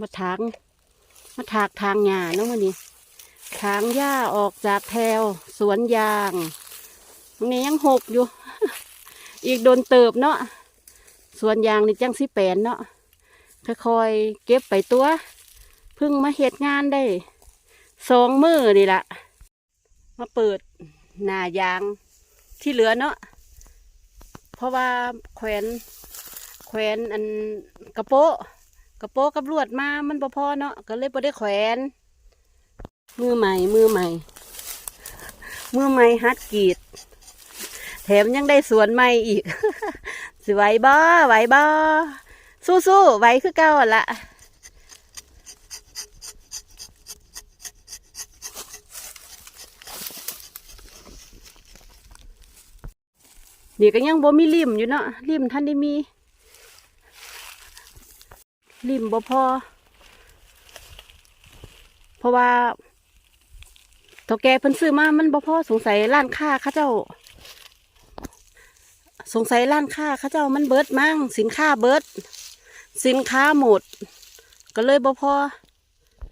มาถางมาถากทางหญ้าเนาะมื้อนี้ทางหญ้าออกจากแถวสวนยางตรงนี้ยังหกอยู่ อีกโดนเติบเนาะสวนยางนี่จังสิแปนเนาะค่อยๆเก็บไปตัวเพิ่งมาเฮ็ดงานได้สองมือนี่ละมาเปิดหน้ายางที่เหลือเนาะเพราะว่าแขวนแขวนอันกระโปะ กระโปะกับลวดมา มันบ่พอเนาะก็เลยบ่ได้แขวน มือใหม่ มือใหม่ มือใหม่ฮัดกรีด แถมยังได้สวนใหม่อีก สิไหวบ่ไหวบ่สู้ๆไหวคือเก่าหั่นละนี่ก็ยังบ่มีริมอยู่เนาะริมท่านได้มี ริมบ่พอ เพราะว่าเท่าแกเพิ่นซื้อมา มันบ่พอสงสัยร้านค้าเขาเจ้า สงสัยร้านค้าเขาเจ้ามันเบิดมั่งสินค้าเบิด สินค้าหมด ก็เลยบ่พอ